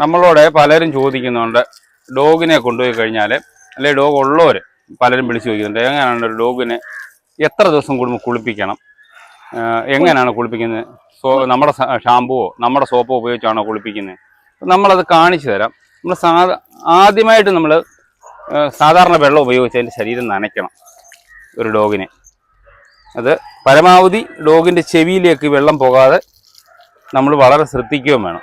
നമ്മളോട് പലരും ചോദിക്കുന്നുണ്ട് ഡോഗിനെ കൊണ്ടുപോയി കഴിഞ്ഞാൽ അല്ലെ ഡോഗ് ഉള്ളവർ പലരും വിളിച്ചു ചോദിക്കുന്നുണ്ട് എങ്ങനെയാണ് ഒരു ഡോഗിനെ എത്ര ദിവസം കൂടുമ്പോൾ കുളിപ്പിക്കണം? എങ്ങനെയാണ് കുളിപ്പിക്കുന്നത്? സോ നമ്മുടെ ഷാമ്പുവോ നമ്മുടെ സോപ്പോ ഉപയോഗിച്ചാണോ കുളിപ്പിക്കുന്നത്? നമ്മളത് കാണിച്ചു തരാം. നമ്മൾ സാധാ ആദ്യമായിട്ട് നമ്മൾ സാധാരണ വെള്ളം ഉപയോഗിച്ച് അതിന്റെ ശരീരം നനയ്ക്കണം ഒരു ഡോഗിനെ. അത് പരമാവധി ഡോഗിന്റെ ചെവിയിലേക്ക് വെള്ളം പോകാതെ നമ്മൾ വളരെ ശ്രദ്ധിക്കുകയും വേണം.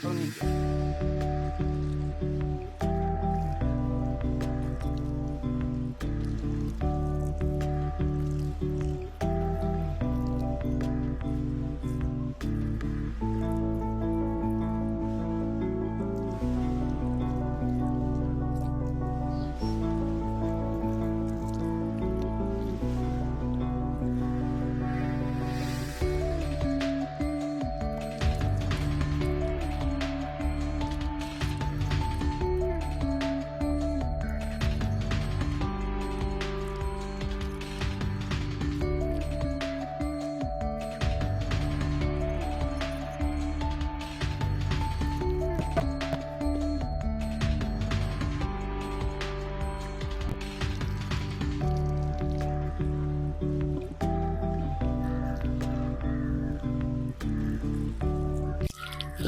上去点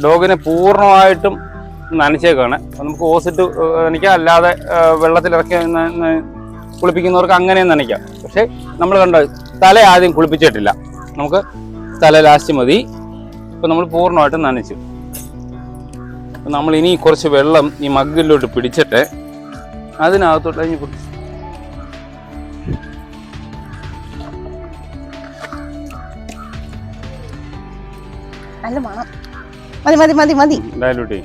ഡോഗിനെ പൂർണമായിട്ടും നനച്ചേക്കാണ്. നമുക്ക് ഓസിട്ട് നനയ്ക്കാം. അല്ലാതെ വെള്ളത്തിലിറക്കി കുളിപ്പിക്കുന്നവർക്ക് അങ്ങനെയും നനയ്ക്കാം. പക്ഷേ നമ്മൾ കണ്ട തല ആദ്യം കുളിപ്പിച്ചിട്ടില്ല. നമുക്ക് തല ലാസ്റ്റ് മതി. ഇപ്പം നമ്മൾ പൂർണമായിട്ടും നനച്ചു. നമ്മൾ ഇനി കുറച്ച് വെള്ളം ഈ മഗ്ഗിലോട്ട് പിടിച്ചിട്ട് അതിനകത്തോട്ട് കുടിച്ചു നല്ല മണം. മതി മതി മതി മതി. ഡയലൂട്ട്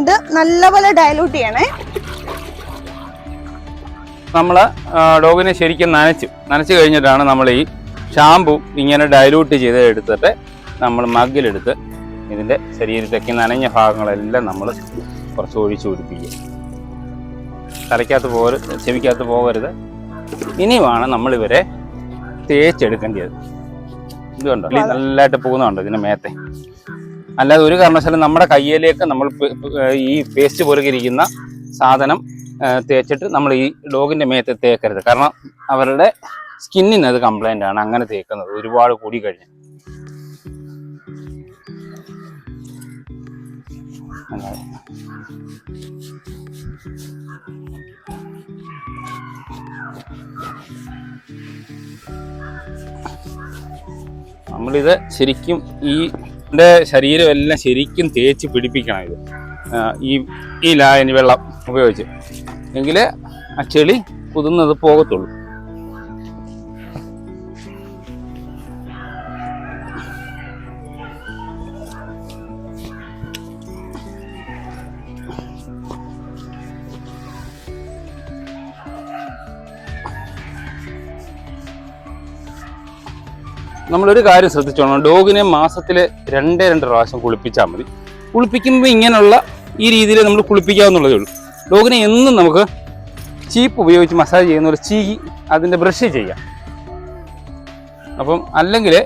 ഇത് നല്ലപോലെ ഡയലൂട്ട് ചെയ്യണേ. നമ്മൾ ഡോഗിനെ ശരിക്കും നനച്ചു നനച്ചു കഴിഞ്ഞിട്ടാണ് നമ്മൾ ഈ ഷാമ്പു ഇങ്ങനെ ഡൈലൂട്ട് ചെയ്ത് എടുത്തിട്ട് നമ്മൾ മഗ്ഗിലെടുത്ത് ഇതിന്റെ ശരീരത്തേക്ക് നനഞ്ഞ ഭാഗങ്ങളെല്ലാം നമ്മൾ കുറച്ച് ഒഴിച്ചു കൊടുപ്പിക്കുക തലയ്ക്കകത്ത് പോകരുത് ചെവിക്കകത്ത് പോകരുത്. ഇനിയുമാണ് നമ്മളിവരെ തേച്ചെടുക്കേണ്ടത് ഇതുണ്ടോ നല്ലതായിട്ട് പോകുന്നുണ്ടോ ഇതിന്റെ മേത്തെ? അല്ലാതെ ഒരു കാരണവശാലും നമ്മുടെ കയ്യിലേക്ക് നമ്മൾ ഈ പേസ്റ്റ് പോലൊക്കെ സാധനം തേച്ചിട്ട് നമ്മൾ ഈ ഡോഗിന്റെ മേത്ത് തേക്കരുത് കാരണം അവരുടെ സ്കിന്നിന് അത് കംപ്ലൈന്റ് ആണ് അങ്ങനെ തേക്കുന്നത് ഒരുപാട് കൂടി കഴിഞ്ഞ്. നമ്മളിത് ശരിക്കും ഈ ഇതിന്റെ ശരീരം എല്ലാം ശരിക്കും തേച്ച് പിടിപ്പിക്കണം ഇത്. ഈ ഈ ലായനി വെള്ളം ഉപയോഗിച്ച്. എങ്കിലേ ആ ചെളി കുതിർന്നത് പോകത്തുള്ളൂ. നമ്മളൊരു കാര്യം ശ്രദ്ധിച്ചോണം ഡോഗിനെ മാസത്തിൽ രണ്ടേ രണ്ട് പ്രാവശ്യം കുളിപ്പിച്ചാൽ മതി. കുളിപ്പിക്കുമ്പോൾ ഇങ്ങനെയുള്ള ഈ രീതിയിൽ നമ്മൾ കുളിപ്പിക്കാവുന്നുള്ളതേ ഉള്ളൂ. ഡോഗിനെ എന്നും നമുക്ക് ചീപ്പ് ഉപയോഗിച്ച് മസാജ് ചെയ്യുന്ന ഒരു ചീകി അതിന്റെ ബ്രഷ് ചെയ്യാം. അപ്പം അല്ലെങ്കിൽ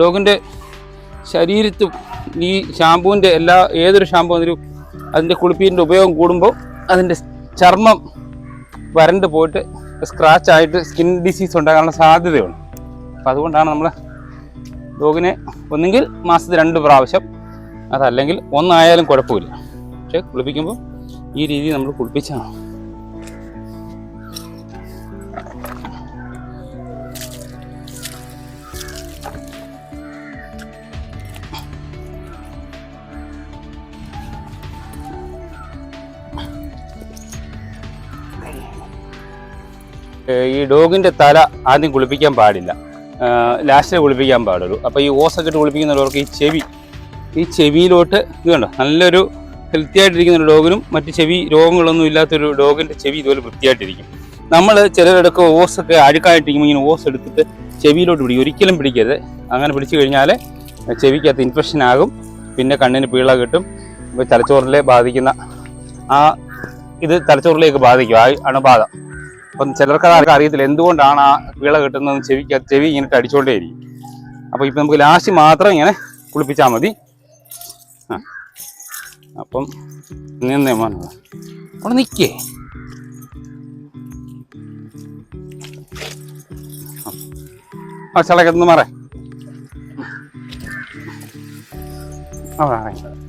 ഡോഗിന്റെ ശരീരത്ത് ഈ ഷാമ്പൂവിന്റെ എല്ലാ ഏതൊരു ഷാമ്പൂ അതിൽ അതിന്റെ കുളിപ്പീരിന്റെ ഉപയോഗം കൂടുമ്പോൾ അതിന്റെ ചർമ്മം വരണ്ട് പോയിട്ട് സ്ക്രാച്ച് ആയിട്ട് സ്കിൻ ഡിസീസ് ഉണ്ടാകാനുള്ള സാധ്യതയുണ്ട്. അപ്പം അതുകൊണ്ടാണ് നമ്മൾ ഡോഗിനെ ഒന്നെങ്കിൽ മാസത്തിൽ രണ്ട് പ്രാവശ്യം അതല്ലെങ്കിൽ ഒന്നായാലും കുഴപ്പമില്ല. പക്ഷെ കുളിപ്പിക്കുമ്പോൾ ഈ രീതി നമ്മൾ കുളിപ്പിച്ചാണ്. ഈ ഡോഗിന്റെ തല ആദ്യം കുളിപ്പിക്കാൻ പാടില്ല. ലാസ്റ്റിൽ കുളിപ്പിക്കാൻ പാടുള്ളൂ. അപ്പോൾ ഈ ഓസൊക്കെ ഇട്ട് കുളിപ്പിക്കുന്നവർക്ക് ഈ ചെവി ഈ ചെവിയിലോട്ട് ഇത് കണ്ടോ? നല്ലൊരു ഹെൽത്തി ആയിട്ടിരിക്കുന്ന ഒരു ഡോഗിനും മറ്റ് ചെവി രോഗങ്ങളൊന്നും ഇല്ലാത്തൊരു ഡോഗിന്റെ ചെവി ഇതുപോലെ വൃത്തിയായിട്ടിരിക്കും. നമ്മൾ ചിലരെടുക്കുക ഓസൊക്കെ അഴുക്കായിട്ടിരിക്കുമ്പോൾ ഇങ്ങനെ ഓസ് എടുത്തിട്ട് ചെവിയിലോട്ട് പിടിക്കും. ഒരിക്കലും പിടിക്കരുത്. അങ്ങനെ പിടിച്ചു കഴിഞ്ഞാൽ ചെവിക്കകത്ത് ഇൻഫെക്ഷൻ ആകും. പിന്നെ കണ്ണിന് പീള കിട്ടും. ഇപ്പോൾ തലച്ചോറിലെ ബാധിക്കുന്ന ആ ഇത് തലച്ചോറിലേക്ക് ബാധിക്കും. ആ അണുബാധ. അപ്പം ചിലർക്ക് അത് അറിയത്തില്ല. എന്തുകൊണ്ടാണ് ആ വിള കിട്ടുന്നത് ചെവിക്ക് ചെവി ഇങ്ങനെ അടിച്ചുകൊണ്ടേയിരിക്കും അപ്പോൾ ഇപ്പം നമുക്ക് ലാസ്റ്റ് മാത്രം ഇങ്ങനെ കുളിപ്പിച്ചാൽ മതി. ആ. അപ്പം നിന്നേ മോനെ അവിടെ നിൽക്കേ. ആ ചിളക്കൊന്ന് മാറേ. ആ മാറേ.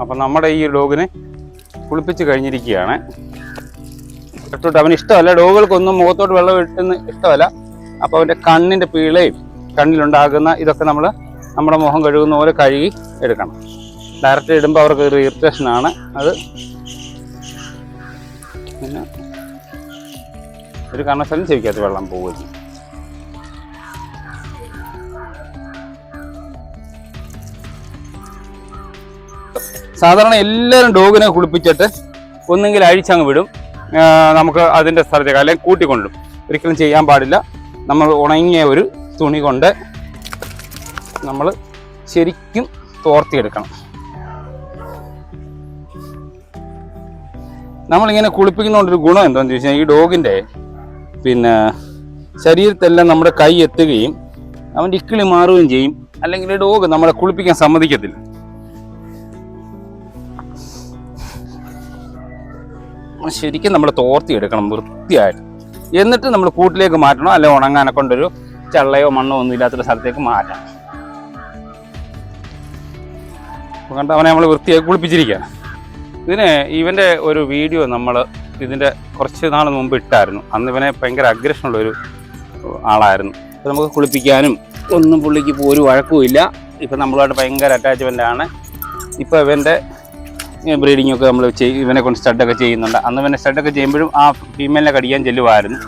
അപ്പം നമ്മുടെ ഈ ഡോഗിനെ കുളിപ്പിച്ച് കഴിഞ്ഞിരിക്കുകയാണ്. ഇട്ടിട്ട് അവന് ഇഷ്ടമല്ല. ഡോഗുകൾക്കൊന്നും മുഖത്തോട്ട് വെള്ളം ഇട്ടുന്ന ഇഷ്ടമല്ല. അപ്പോൾ അവന്റെ കണ്ണിന്റെ പീളയും കണ്ണിലുണ്ടാകുന്ന ഇതൊക്കെ നമ്മൾ നമ്മുടെ മുഖം കഴുകുന്ന പോലെ കഴുകി എടുക്കണം. ഡയറക്റ്റ് ഇടുമ്പോൾ അവർക്ക് ഒരു ഇറിറ്റേഷനാണ് അത് പിന്നെ ഒരു കാരണവശാലും ചെവിക്കകത്ത് വെള്ളം പോവുകയും സാധാരണ എല്ലാവരും ഡോഗിനെ കുളിപ്പിച്ചിട്ട് ഒന്നെങ്കിൽ അഴിച്ചങ്ങ് വിടും. നമുക്ക് അതിന്റെ സ്ഥലത്തേക്ക് അല്ലെങ്കിൽ കൂട്ടിക്കൊണ്ടും. ഒരിക്കലും ചെയ്യാൻ പാടില്ല. നമ്മൾ ഉണങ്ങിയ ഒരു തുണി കൊണ്ട് നമ്മൾ ശരിക്കും തോർത്തിയെടുക്കണം. നമ്മളിങ്ങനെ കുളിപ്പിക്കുന്നതുകൊണ്ടൊരു ഗുണം എന്താണെന്ന് ചോദിച്ചാൽ ഈ ഡോഗിന്റെ പിന്നെ ശരീരത്തെല്ലാം നമ്മുടെ കൈ എത്തുകയും അവന്റെ ഇക്കിളി മാറുകയും ചെയ്യും. അല്ലെങ്കിൽ ഡോഗ് നമ്മളെ കുളിപ്പിക്കാൻ സമ്മതിക്കത്തില്ല. ശരിക്കും നമ്മൾ തോർത്തി എടുക്കണം വൃത്തിയായിട്ട്. എന്നിട്ട് നമ്മൾ കൂട്ടിലേക്ക് മാറ്റണം അല്ലെങ്കിൽ ഉണങ്ങാനെ കൊണ്ടൊരു ചള്ളയോ മണ്ണോ ഒന്നും ഇല്ലാത്തൊരു സ്ഥലത്തേക്ക് മാറ്റണം. കണ്ട അവനെ നമ്മൾ വൃത്തിയായി കുളിപ്പിച്ചിരിക്കുക ഇതിന് ഇവന്റെ ഒരു വീഡിയോ നമ്മൾ ഇതിന്റെ കുറച്ച് നാൾ മുമ്പ് ഇട്ടായിരുന്നു. അന്ന് ഇവനെ ഭയങ്കര അഗ്രഷനുള്ളൊരു ആളായിരുന്നു. അപ്പോൾ നമുക്ക് കുളിപ്പിക്കാനും ഒന്നും പുള്ളിക്ക് ഇപ്പോൾ ഒരു വഴക്കുമില്ല. ഇപ്പം നമ്മളുമായിട്ട് ഭയങ്കര അറ്റാച്ച്മെന്റ് ആണ്. ഇപ്പോൾ ഇവന്റെ ബ്രീഡിംഗ് ഒക്കെ നമ്മൾ ഇവനെ കൊണ്ട് സ്റ്റഡൊക്കെ ചെയ്യുന്നുണ്ട്. അന്ന് ഇവനെ സ്റ്റഡൊക്കെ ചെയ്യുമ്പോഴും ആ ഫീമെയിലിനെ കടിക്കാൻ ചെല്ലുമായിരുന്നു